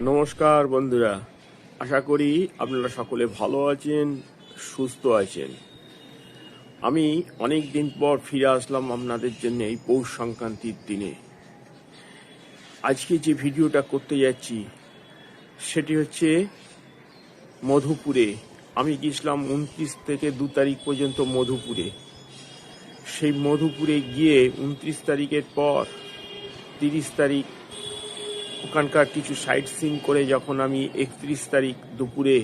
নমস্কার বন্ধুরা। আশা করি আপনারা সকলে ভালো আছেন, সুস্থ আছেন। আমি অনেক দিন পর ফিরে আসলাম আপনাদের জন্য এই পৌষ সংক্রান্তির দিনে। আজকে যে ভিডিওটা করতে যাচ্ছি, সেটি হচ্ছে মধুপুরে। আমি গেছিলাম উনত্রিশ থেকে দু তারিখ পর্যন্ত মধুপুরে। সেই মধুপুরে গিয়ে উনত্রিশ তারিখের পর তিরিশ তারিখ ওখানকার কিছু সাইট সিন করে যখন আমি একত্রিশ তারিখ দুপুরে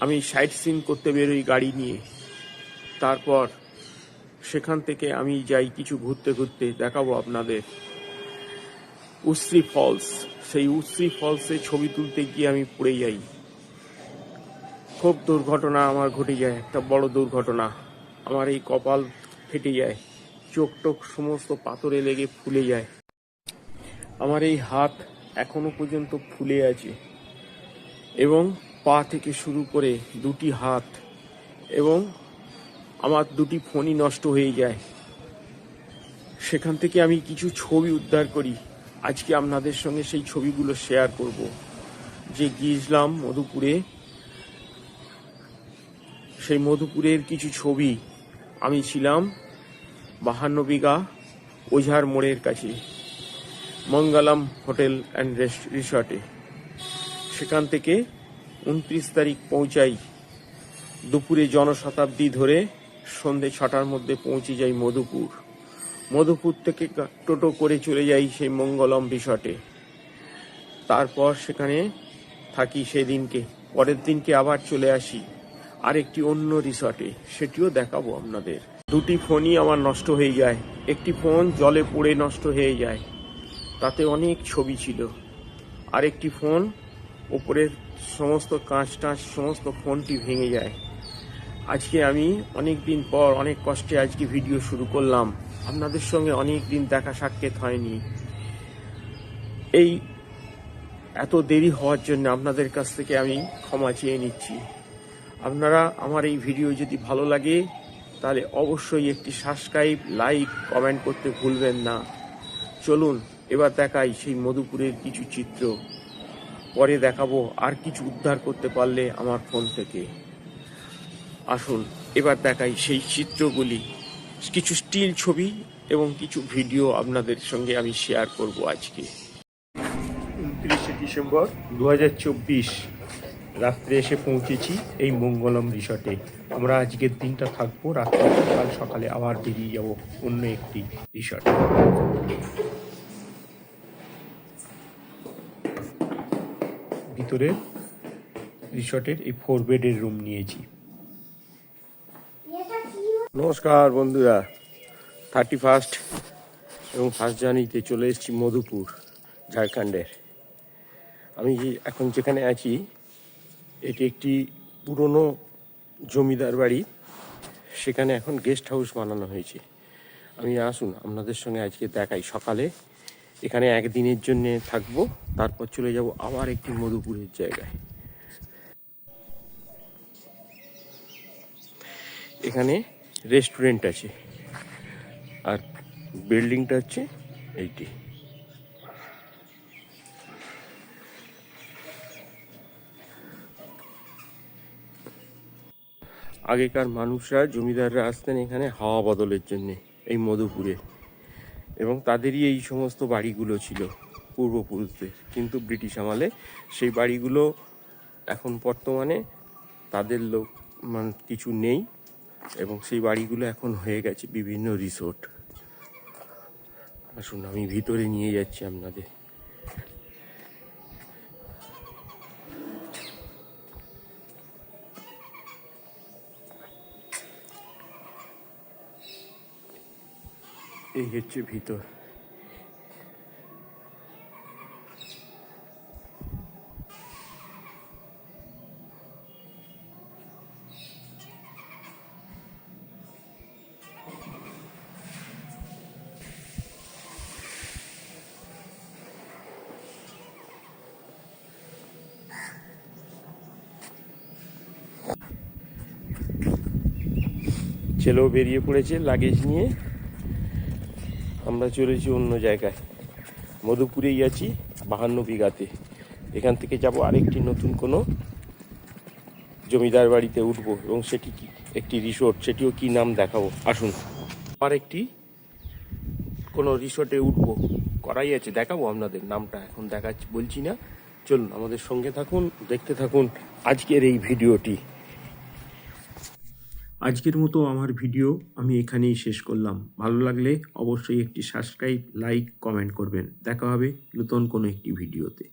আমি সাইট সিন করতে বেরোই গাড়ি নিয়ে। তারপর সেখান থেকে আমি যাই কিছু ঘুরতে ঘুরতে, দেখাবো আপনাদের। উশ্রী ফলস, সেই উশ্রী ফলসে ছবি তুলতে গিয়ে আমি পড়ে যাই। খুব দুর্ঘটনা আমার ঘটে যায়, একটা বড় দুর্ঘটনা। আমার এই কপাল ফেটে যায় চোখ টোক সমস্ত পাথরে লেগে ফুলে যায়। আমার এই হাত এখনও পর্যন্ত ফুলে আছে এবং পা থেকে শুরু করে দুটি হাত এবং আমার দুটি ফোনই নষ্ট হয়ে যায়। সেখান থেকে আমি কিছু ছবি উদ্ধার করি। আজকে আপনাদের সঙ্গে সেই ছবিগুলো শেয়ার করব। যে গিয়েছিলাম মধুপুরে, সেই মধুপুরের কিছু ছবি আমি ছিলাম বাহান্ন বিঘা ওঝার মোড়ের কাছে। মঙ্গলম হোটেল অ্যান্ড রিসর্টে। সেখান থেকে উনত্রিশ তারিখ পৌঁছাই দুপুরে জনশতাব্দী ধরে সন্ধে ছটার মধ্যে পৌঁছে যাই মধুপুর। মধুপুর থেকে টোটো করে চলে যাই সেই মঙ্গলম রিসর্টে। তারপর সেখানে থাকি সেদিনকে। পরের দিনকে আবার চলে আসি আরেকটি অন্য রিসর্টে। সেটিও দেখাবো আপনাদের। দুটি ফোনই আমার নষ্ট হয়ে যায়। একটি ফোন জলে পড়ে নষ্ট হয়ে যায়। তাতে অনেক ছবি ছিল। আরেকটি ফোন ওপরের সমস্ত কাঁচ টাঁচ, সমস্ত ফোনটি ভেঙে যায়। আজকে আমি অনেক দিন পর, অনেক কষ্টে আজকে ভিডিও শুরু করলাম। আপনাদের সঙ্গে অনেক দিন দেখা সাক্ষাৎ হয়নি। এই এত দেরি হওয়ার জন্য আপনাদের কাছ থেকে আমি ক্ষমা চেয়ে নিচ্ছি। আপনারা আমার এই ভিডিও যদি ভালো লাগে, তাহলে অবশ্যই একটি সাবস্ক্রাইব, লাইক, কমেন্ট করতে ভুলবেন না। চলুন এবার দেখাই সেই মধুপুরের কিছু চিত্র। পরে দেখাবো আর কিছু উদ্ধার করতে পারলে আমার ফোন থেকে। আসুন, এবার দেখাই সেই চিত্রগুলি। কিছু স্টিল ছবি এবং কিছু ভিডিও আপনাদের সঙ্গে আমি শেয়ার করব আজকে। উনত্রিশে ডিসেম্বর দু হাজার চব্বিশ, রাত্রে এসে পৌঁছেছি এই মঙ্গলম রিসর্টে। আমরা আজকের দিনটা থাকব রাত্রে, কাল সকালে আবার বেরিয়ে যাব অন্য একটি রিসর্টে। ভিতরে রিসর্টের এই ফোর বেডের রুম নিয়েছি। নমস্কার বন্ধুরা, থার্টি ফার্স্ট এবং ফার্স্ট জার্নিতে চলে এসেছি মধুপুর, ঝাড়খণ্ডের। আমি এখন যেখানে আছি, এটি একটি পুরনো জমিদার বাড়ি। সেখানে এখন গেস্ট হাউস বানানো হয়েছে। আমি আসুন, আপনাদের সঙ্গে আজকে দেখাই সকালে। এখানে একদিনের জন্য থাকব, তারপর চলে যাব আবার একটি মধুপুরের জায়গায়। এখানে রেস্টুরেন্ট আছে, আর বিল্ডিংটা হচ্ছে এইটি। আগেকার মানুষরা, জমিদাররা আসতেন এখানে হাওয়া বদলের জন্যে, এই মধুপুরে। এবং তাদেরই এই সমস্ত বাড়িগুলো ছিল পূর্বপুরুষদের। কিন্তু ব্রিটিশ আমলে সেই বাড়িগুলো এখন বর্তমানে তাদের লোক মানে কিছু নেই এবং সেই বাড়িগুলো এখন হয়ে গেছে বিভিন্ন রিসোর্ট। আসুন, আমি ভিতরে নিয়ে যাচ্ছি আপনাদের। এই হচ্ছে ভিতর। ছেলেও বেরিয়ে পড়েছে লাগেজ নিয়ে। আমরা চলেছি অন্য জায়গায়। মধুপুরেই আছি, বাহান্ন বিঘাতে। এখান থেকে যাব আরেকটি নতুন কোনো জমিদার বাড়িতে উঠবো এবং সেটি কি? একটি রিসোর্ট, সেটিও কি নাম দেখাবো? আসুন। আর একটি কোনো রিসোর্টে উঠবো। করাই আছে, দেখাবো আপনাদের নামটা, এখন দেখাচ্ছি, বলছি না। চলুন, আমাদের সঙ্গে থাকুন, দেখতে থাকুন আজকের এই ভিডিওটি। আজকের মতো আমার ভিডিও আমি এখানেই শেষ করলাম। ভালো লাগলে অবশ্যই একটি সাবস্ক্রাইব লাইক কমেন্ট করবেন। দেখা হবে নতুন কোনো একটি ভিডিওতে।